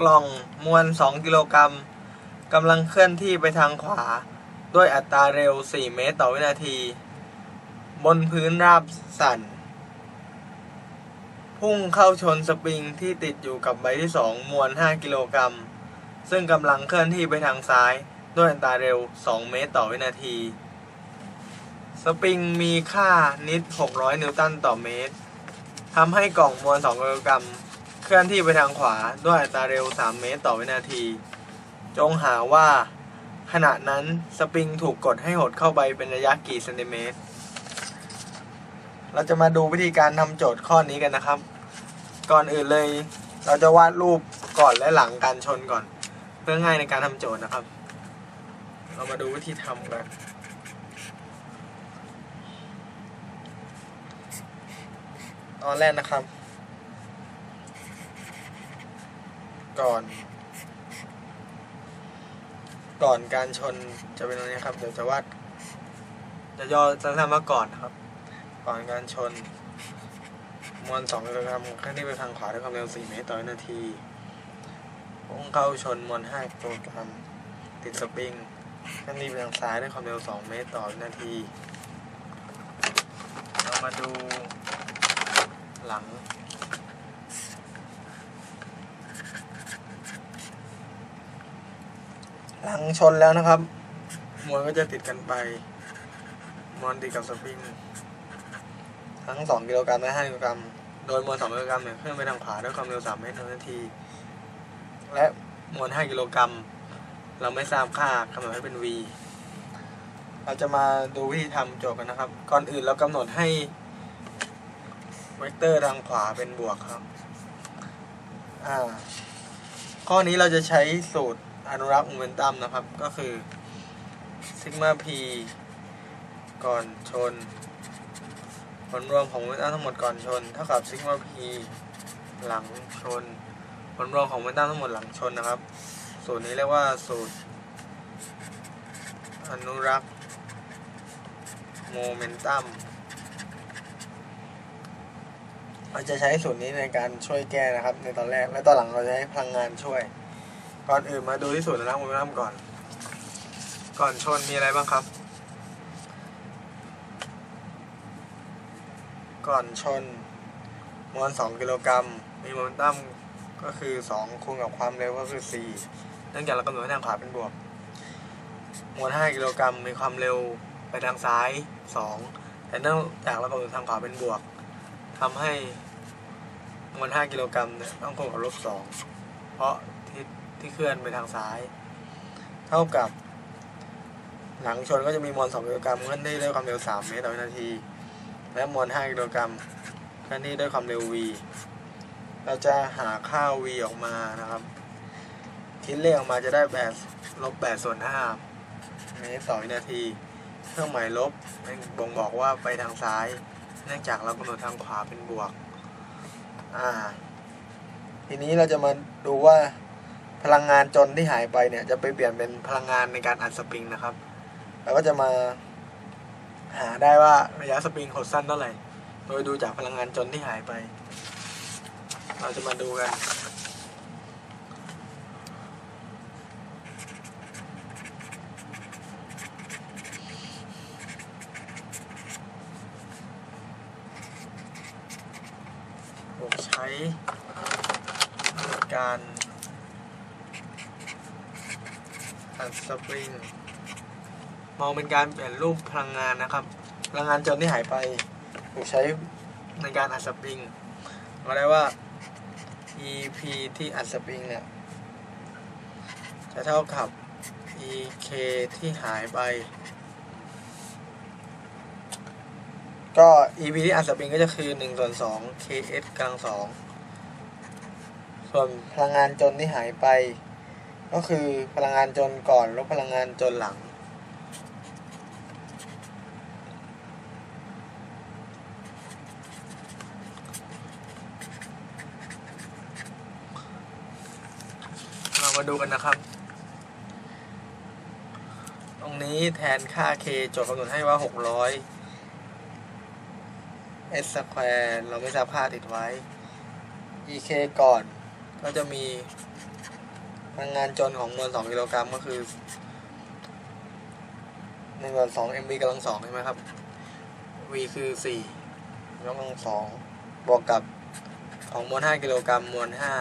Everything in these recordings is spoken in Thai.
กล่องมวล 2 กิโลกรัมกำลังเคลื่อนที่ไปทางขวา ด้วยอัตราเร็ว 4 เมตรต่อวินาที บนพื้นราบสั่นพุ่งเข้าชนสปริงที่ติดอยู่กับใบที่ 2 มวล 5 กิโลกรัม ซึ่งกำลังเคลื่อนที่ไปทางซ้าย ด้วยอัตราเร็ว 2 เมตรต่อวินาที สปริงมีค่านิด 600 นิวตันต่อเมตรทำให้กล่องมวล 2 กิโลกรัม เคลื่อนที่ไปทางขวาด้วยอัตราเร็ว 3 เมตรต่อวินาที จงหาว่าขณะนั้นสปริงถูกกดให้หดเข้าไปเป็นระยะกี่เซนติเมตร เราจะมาดูวิธีการทำโจทย์ข้อนี้กันนะครับ ก่อนอื่นเลยเราจะวาดรูปก่อนและหลังการชนก่อน เพื่อง่ายในการทำโจทย์นะครับ เรามาดูวิธีทำกันตอนแรกนะครับ ก่อน ก่อนการชนจะเป็นตรงนี้ครับ เดี๋ยวจะวาดจะย่อสั้นมาก่อนครับ ก่อนการชน มวล2กิโลกรัมเคลื่อนที่ไปทางขวาด้วยความเร็ว 4 เมตรต่อวินาทีพุ่งเข้าชนมวล5กิโลกรัมติดสปริงเคลื่อนที่ไปทางซ้ายด้วยความเร็ว 2 เมตรต่อวินาที เรามาดูหลัง หลังชนแล้วนะครับ มวลก็จะติดกันไปมวลติดกับสปริงทั้ง 2 กิโลกรัมและ5กิโลกรัม โดยมวล2กิโลกรัมเนี่ยเคลื่อนไปทางขวาด้วยความเร็ว 3 เมตรต่อนาที และมวล5กิโลกรัม เราไม่ทราบค่ากำหนดให้เป็น v เราจะมาดูวิธีทำโจทย์กันนะครับ ก่อนอื่นเรากำหนดให้เวกเตอร์ทางขวาเป็นบวกครับ อ่า ข้อนี้เราจะใช้สูตร อนุรักษ์โมเมนตัมนะครับ ก็คือซิกมา p ก่อนชน ผลรวมของโมเมนตัมทั้งหมดก่อนชน เท่ากับซิกมา p หลังชน ผลรวมของโมเมนตัมทั้งหมดหลังชนนะครับ สูตรนี้เรียกว่าสูตร อนุรักษ์โมเมนตัมเราจะใช้สูตรนี้ในการช่วยแก้นะครับ ในตอนแรกและตอนหลังเราจะให้พลังงานช่วย ก่อนอื่นมาดูที่สูตรอนุรักษ์โมเมนตัมก่อน ก่อนชนมีอะไรบ้างครับ ก่อนชนมวล2กิโลกรัมมีโมเมนตัมก็คือ 2คูณกับความเร็วก็คือ 4 เนื่องจากเรากำหนดให้ทางขวาเป็นบวก มวล5กิโลกรัมมีความเร็วไปทางซ้าย 2 แต่เนื่องจากเรากำหนดทางขวาเป็นบวกทำให้มวล5กิโลกรัมเนี่ยต้องคูณกับลบ2เพราะ ที่เคลื่อนไปทางซ้าย เท่ากับ หลังชนก็จะมีมวล2กิโลกรัมเคลื่อนที่ด้วยความเร็ว 3 เมตรต่อวินาที และมวล5กิโลกรัมเคลื่อนที่ด้วยความเร็ว v เราจะหาค่า v ออกมานะครับคิดเลขออกมาจะได้8ลบ8ส่วน5เมตรต่อวินาทีเครื่องหมายลบบ่งบอกว่าไปทางซ้าย เนื่องจากเรากำหนดทางขวาเป็นบวก อ่า ทีนี้เราจะมาดูว่า พลังงานจนที่หายไปเนี่ย จะไปเปลี่ยนเป็นพลังงานในการอัดสปริงนะครับเราก็จะมาหาได้ว่าระยะสปริงหดสั้นเท่าไหร่ โดยดูจากพลังงานจนที่หายไป เราจะมาดูกันผมใช้การ อัดสปริงมองเป็นการเปลี่ยนรูปพลังงานนะครับ พลังงานจนที่หายไปถูกใช้ในการอัดสปริงเราได้ว่า EP ที่อัดสปริงเนี่ย จะเท่ากับ EK ที่หายไป ก็ EP ที่อัดสปริงก็จะคือ1ส่วน2 KS กลังสองส่วนพลังงานจนที่หายไป ก็คือพลังงานจนก่อนลบพลังงานจนหลัง เรามาดูกันนะครับ ตรงนี้แทนค่า k โจทย์กำหนดให้ว่า 600 s สแควร์เราไม่ทราบค่าติดไว้ ek ก่อนก็จะมี พลังงานจนของมวลสองกิโลกรัมก็คือหนึ่งส่วนสอง mv กำลังสองใช่ไหมครับ v คือสี่ยกกำลังสองบวกกับของมวลห้ากิโลกรัมมวลห้า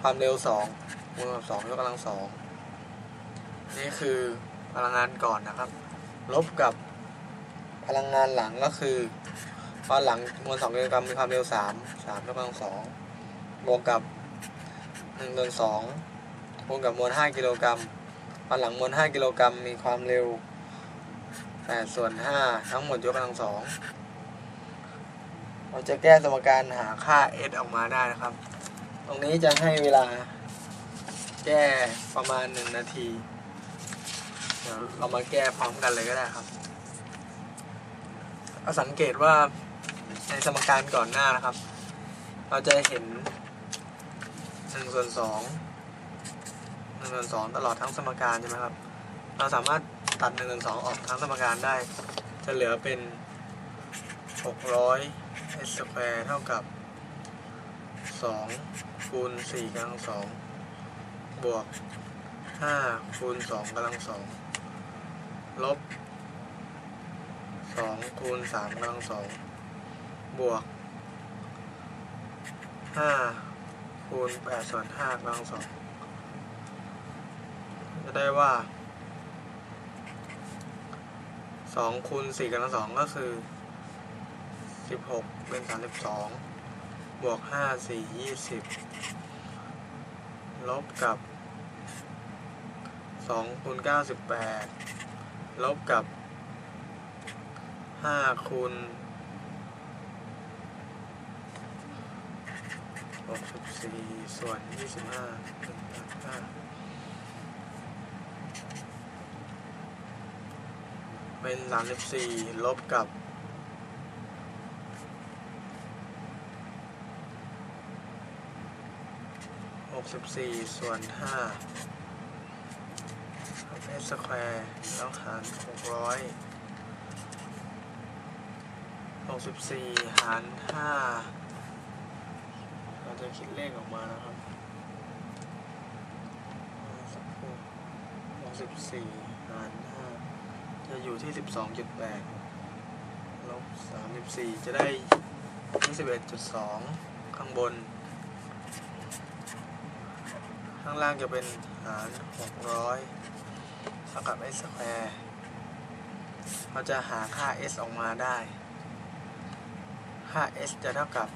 ความเร็วสองมวลสองยกกำลังสองนี่คือพลังงานก่อนนะครับ ลบกับพลังงานหลังก็คือตอนหลังมวลสองกิโลกรัมมีความเร็วสามสามยกกำลังสองบวกกับหนึ่งส่วนสอง บวกกับมวลห้ากิโลกรัมตอนหลังมวลห้ากิโลกรัมมีความเร็วแปดส่วนห้าทั้งหมดยกกำลังสองเราจะแก้สมการหาค่า s ออกมาได้นะครับ ตรงนี้จะให้เวลาแก้ประมาณหนึ่งนาที เดี๋ยวเรามาแก้พร้อมกันเลยก็ได้ครับเอาสังเกตว่าในสมการก่อนหน้านะครับ เราจะเห็นหนึ่งส่วนส องหนึ่งส่วนสองตลอดทั้งสมการใช่ไหมครับ เราสามารถตัดหนึ่งส่วนสองออกทั้งสมการได้ จะเหลือเป็นหกร้อย s สแควร์เท่ากับสองคูณสี่กำลังสองบวกห้าคูณสองกำลังสองลบสองคูณสามกำลังสองบวกห้าคูณแปดส่วนห้ากำลังสอง จะได้ว่าสองคูณสี่กำลังสองก็คือสิบหกเป็นสามสิบสองบวกห้าสี่ยี่สิบลบกับสองคูณเก้าสิบแปดลบกับห้าคูณหกสิบสี่ส่วนยี่สิบห้าห้าเป็นสา มสิบสี่ลบกับหกสิบสี่ส่วนห้าเอสแควร์แล้วหารหกร้อยหกสิบสี่หารห้าเราจะคิดเลขออกมานะครับสักครู่หกสิบสี่หารห้า จะอยู่ที่สิบสองจุดแปดลบสามสิบสี่จะได้ยี่สิบเอ็ดจุดสองข้างบน ข้างล่างจะเป็นหารหกร้อยเท่ากับ s สแควร์เราจะหาค่า s ออกมาได้ ค่า s จะเท่ากับ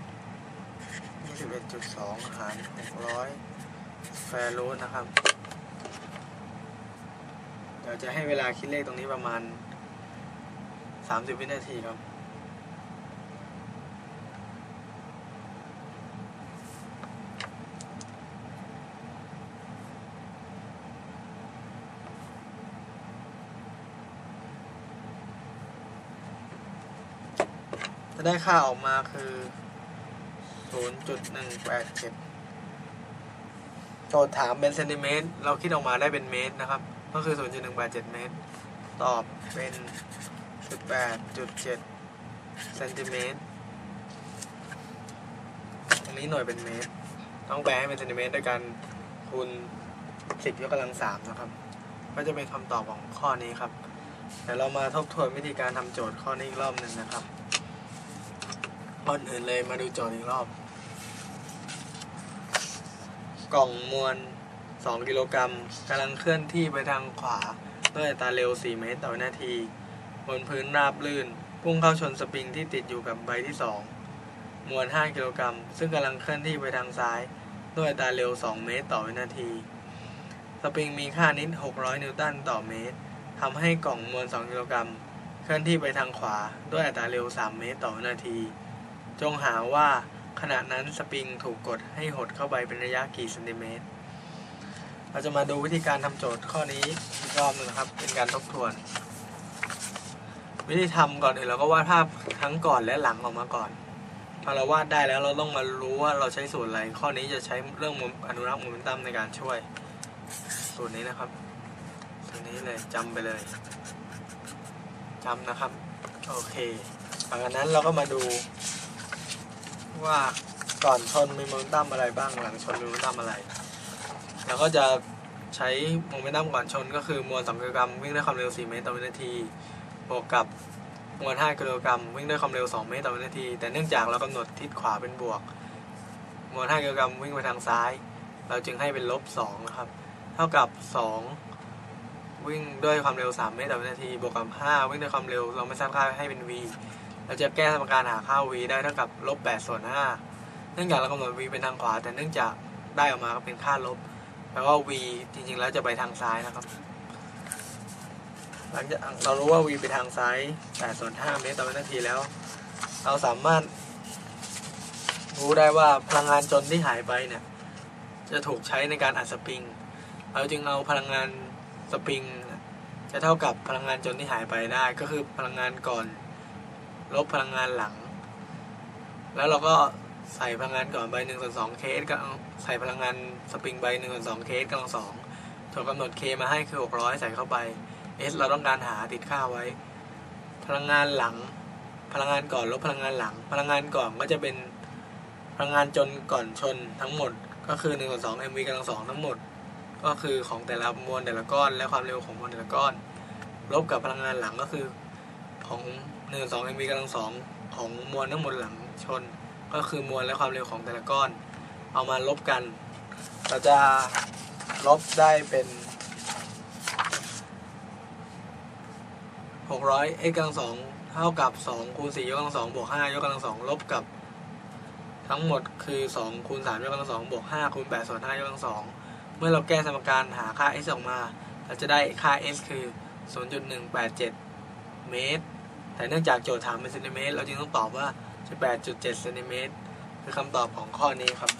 21.2 หาร 600แควร์รูทนะครับ เดี๋ยวจะให้เวลาคิดเลขตรงนี้ประมาณ 30 วินาทีครับจะได้ค่าออกมาคือ 0.187 โจทย์ถามเป็นเซนติเมตร เราคิดออกมาได้เป็นเมตรนะครับ ก็คือ 0.187 เมตร ตอบเป็น 18.7เซนติเมตรตรงนี้หน่วยเป็นเมตร ต้องแปลให้เป็นเซนติเมตรด้วยการคูณ10ยกกำลัง3นะครับ ก็จะเป็นคำตอบของข้อนี้ครับ เดี๋ยวเรามาทบทวนวิธีการทำโจทย์ข้อนี้อีกรอบหนึ่งนะครับก่อนอื่นเลยมาดูโจทย์อีกรอบ กล่องมวล 2 กิโลกรัมกำลังเคลื่อนที่ไปทางขวาด้วยอัตราเร็ว 4 เมตรต่อวินาที บนพื้นราบลื่น พุ่งเข้าชนสปริงที่ติดอยู่กับใบที่ 2 มวล 5 กิโลกรัม ซึ่งกำลังเคลื่อนที่ไปทางซ้าย ด้วยอัตราเร็ว 2 เมตรต่อวินาที สปริงมีค่านิด 600 นิวตันต่อเมตรทำให้กล่องมวล 2 กิโลกรัม เคลื่อนที่ไปทางขวา ด้วยอัตราเร็ว 3 เมตรต่อวินาที จงหาว่าขณะนั้นสปริงถูกกดให้หดเข้าไปเป็นระยะกี่เซนติเมตร เราจะมาดูวิธีการทำโจทย์ข้อนี้อีกรอบหนึงนะครับ เป็นการทบทวน วิธีทำก่อนอื่นเราก็วาดภาพทั้งก่อนและหลังออกมาก่อนพอเราวาดได้แล้วเราต้องมารู้ว่าเราใช้สูตรอะไร ข้อนี้จะใช้เรื่องอนุรักษ์โมเมนตัมในการช่วย สูตรนี้นะครับสูตรนี้เลยจำไปเลยจำนะครับโอเคหลังจากนั้นเราก็มาดูว่าก่อนชนมีโมเมนตัมอะไรบ้างหลังชนมีโมเมนตัมอะไร แล้วก็จะใช้โมเมนตัมก่อนชนก็คือมวล 2 กิโลกรัมวิ่งด้วยความเร็ว 4 เมตรต่อวินาที บวกกับมวล 5 กิโลกรัมวิ่งด้วยความเร็ว 2 เมตรต่อวินาที แต่เนื่องจากเรากำหนดทิศขวาเป็นบวก มวล 5 กิโลกรัมวิ่งไปทางซ้าย เราจึงให้เป็นลบ2นะครับ เท่ากับ 2 วิ่งด้วยความเร็ว 3 เมตรต่อวินาที บวกกับ 5 วิ่งด้วยความเร็ว เราไม่ทราบค่าให้เป็น v เราจะแก้สมการหาค่า v ได้เท่ากับลบ8ส่วน5เนื่องจากเรากำหนด v เป็นทางขวา แต่เนื่องจากได้ออกมาก็เป็นค่าลบ แปลว่า v จริง ๆ แล้วจะไปทางซ้ายนะครับ หลังจากเรารู้ว่า v ไปทางซ้าย8ส่วน5เมตรต่อวินาทีแล้ว เราสามารถ รู้ได้ว่าพลังงานจนที่หายไปเนี่ย จะถูกใช้ในการอัดสปริง เราจึงเอาพลังงานสปริง จะเท่ากับพลังงานจนที่หายไปได้ ก็คือพลังงานก่อน ลบพลังงานหลัง แล้วเราก็ ใส่พลังงานก่อนไปหนึ่งส่วนสองเคสก็ใส่พลังงานสปริงไปหนึ่งส่วนสองเคสกำลังสองถูกกำหนดเคมาให้คือหกร้อยใส่เข้าไป S เราต้องการหาติดค่าไว้ พลังงานหลัง พลังงานก่อนลบพลังงานหลัง พลังงานก่อนก็จะเป็นพลังงานจนก่อนชนทั้งหมด ก็คือ1นึ่งส่วนสอง mv กำลังสองทั้งหมด ก็คือของแต่ละมวลแต่ละก้อน และความเร็วของมวลแต่ละก้อน ลบกับพลังงานหลังก็คือของ1นึ่งส่วนสอง mv กำลังสองของมวลทั้งหมดหลังชน ก็คือมวลและความเร็วของแต่ละก้อน เอามาลบกัน เราจะลบได้เป็น 600 x กำลังสองเท่ากับ 2 คูณ4ยกกำลังสองบวก5ยกกำลังสองลบกับ ทั้งหมดคือ 2 คูณ3ยกกำลังสองบวก5คูณ8ส่วน5ยกกำลังสองเมื่อเราแก้สมการหาค่า s ออกมา เราจะได้ค่า s คือ 0.187 เมตร แต่เนื่องจากโจทย์ถามเป็นเซนติเมตร เราจึงต้องตอบว่า 18.7เซนติเมตรคือคำตอบของข้อนี้ครับ